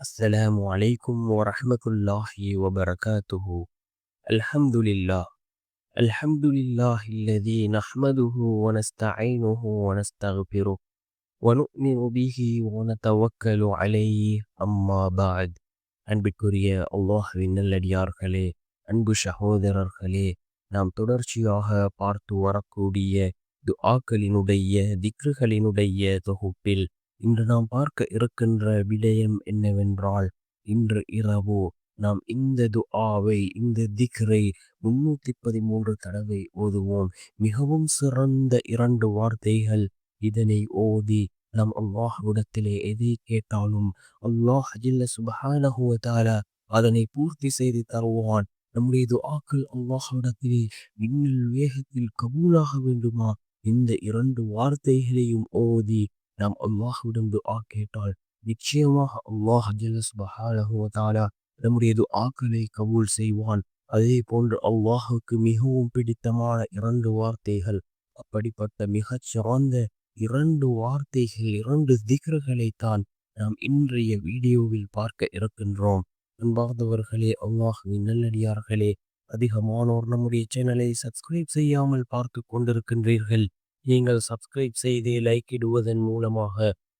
السلام عليكم ورحمة الله وبركاته الحمد لله الحمد لله الذي نحمده ونستعينه ونستغفره ونؤمن به ونتوكل عليه أما بعد அன்பிற்குரிய அல்லாஹுவின் நல்லடியார்களே அன்பு சகோதரர்களே நாம் தொடர்ச்சியாக பார்த்து வரக்கூடிய துஆக்களினுடைய திக்ருகளினுடைய தொகுப்பில் இன்று நாம் பார்க்க இருக்கின்ற விடயம் என்னவென்றால் இன்று இரவு நாம் இந்த துஆவை இந்த திக்ரை முன்னூத்தி பதிமூன்று தடவை ஓதுவோம். மிகவும் சிறந்த இரண்டு வார்த்தைகள் இதனை ஓதி நாம் அல்லாஹ்விடத்திலே எதை கேட்டாலும் அல்லாஹ் அஜில்ல சுபஹானஹுவதால அதனை பூர்த்தி செய்து தருவான். நம்முடைய துஆக்கள் அல்லாஹ்விடத்திலே இன்னும் வேகத்தில் கபூலாக வேண்டுமா? இந்த இரண்டு வார்த்தைகளையும் ஓதி நாம் அல்லாஹுவிடம் துஆ கேட்டால் நிச்சயமாக அல்லாஹ் அஜில்ல நம்முடைய துஆக்களை கபூல் செய்வான். அதே போன்று அல்லாஹுக்கு மிகவும் பிடித்தமான இரண்டு வார்த்தைகள் அப்படிப்பட்ட மிகச் சிறந்த இரண்டு வார்த்தைகள் இரண்டு திக்ருகளைத்தான் நாம் இன்றைய வீடியோவில் பார்க்க இருக்கின்றோம். அன்பார்ந்தவர்களே அல்லாஹுவின் நல்லடியார்களே அதிகமானோர் நம்முடைய சேனலை சப்ஸ்கிரைப் செய்யாமல் பார்த்து கொண்டிருக்கின்றீர்கள். நீங்கள் சப்ஸ்கிரைப் செய்து லைக் இடுவதன் மூலமாக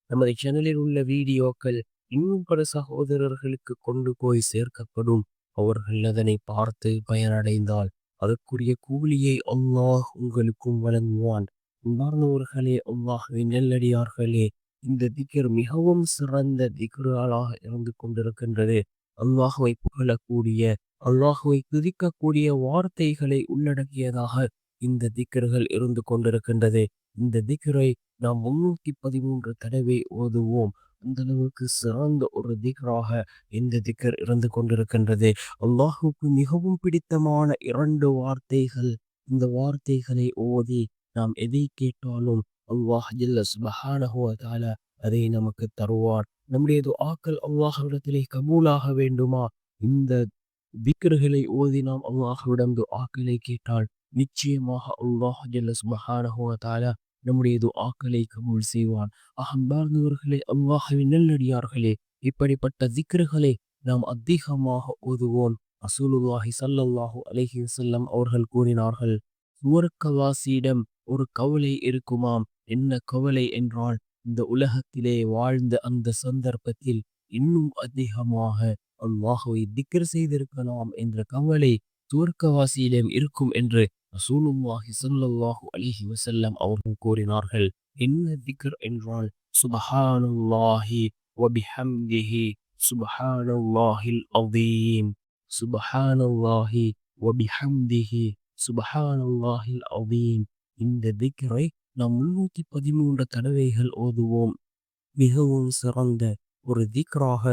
நமது சேனலில் உள்ள வீடியோக்கள் இன்னும் பல சகோதரர்களுக்கு கொண்டு போய் சேர்க்கப்படும். அவர்கள் அதனை பார்த்து பயனடைந்தால் அதற்குரிய கூலியை அல்லாஹ் உங்களுக்கும் வழங்குவான். அன்பார்ந்தவர்களே அல்லாஹுவின் நெல்லடியார்களே இந்த திக்கர் மிகவும் சிறந்த திக்ருகளாக இருந்து கொண்டிருக்கின்றது. அல்லாஹுவை புகழக்கூடிய அல்லாஹுவை துதிக்கக்கூடிய வார்த்தைகளை உள்ளடக்கியதாக இந்த திக்கர்கள் இருந்து கொண்டிருக்கின்றது. இந்த திக்கரை நாம் முன்னூத்தி பதிமூன்று தடவை ஓதுவோம். அந்த அளவுக்கு சிறந்த ஒரு திக்ராக இந்த திக்கர் இருந்து கொண்டிருக்கின்றது. அல்லாஹுக்கு மிகவும் பிடித்தமான இரண்டு வார்த்தைகள். இந்த வார்த்தைகளை ஓதி நாம் எதை கேட்டாலும் அல்லாஹ் ஜல்ல அதை நமக்கு தருவார். நம்முடைய துஆக்கள் அல்லாஹ்விடத்திலே கபூலாக வேண்டுமா? இந்த திக்கர்களை ஓதி நாம் அல்லாஹ்விடம் துஆக்களை கேட்டால் நிச்சயமாக அல்லாஹ் ஜல்ல சுபஹானஹு தாலா நம்முடைய துஆக்களை கபூல் செய்வான். அகம்பார்ந்தவர்களே அல்லாஹுவின் நல்லடியார்களே இப்படிப்பட்ட திக்ருகளை நாம் அதிகமாக ஓதுவோம். அசூலுல்லாஹி சல்லல்லாஹு அலஹி வசல்லம் அவர்கள் கூறினார்கள் சுவர்க்கவாசியிடம் ஒரு கவலை இருக்குமாம்? என்ன கவலை என்றால் இந்த உலகத்திலே வாழ்ந்த அந்த சந்தர்ப்பத்தில் இன்னும் அதிகமாக அல்லாஹுவை திக்ர் செய்திருக்கலாம் என்ற கவலை சுவர்க்கவாசியிடம் இருக்கும் என்று ரசூலுல்லாஹி சல்லாஹு அலிஹி வசல்லம் அவர்கள் கூறினார்கள் என்ன திக்ர் என்றால் சுபஹானுல்லாஹி வபிஹம்திஹி சுபஹானுல்லாஹில் அதீம் சுபஹானுல்லாஹி வபிஹம்திஹி சுபஹானுல்லாஹில் அதீம் இந்த திக்ரை நாம் முன்னூத்தி பதிமூன்று தடவைகள் ஓதுவோம். மிகவும் சிறந்த ஒரு திக்ராக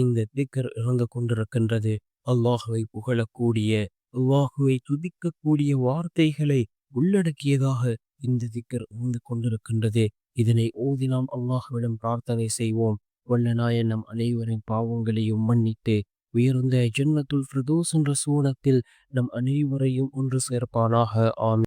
இந்த திக்கர் இறந்து கொண்டிருக்கின்றது. அல்லாஹுவை புகழக்கூடிய அல்லாஹுவை துதிக்கக்கூடிய வார்த்தைகளை உள்ளடக்கியதாக இந்த திக்கர் இருந்து கொண்டிருக்கின்றது. இதனை ஓதி நாம் அல்லாஹுவிடம் பிரார்த்தனை செய்வோம். வல்லநாய நம் அனைவரின் பாவங்களையும் மன்னித்து உயர்ந்த ஜன்னத்துல் பிரதோஸ் என்ற சூனத்தில் நம் அனைவரையும் ஒன்று சேர்ப்பானாக. ஆமி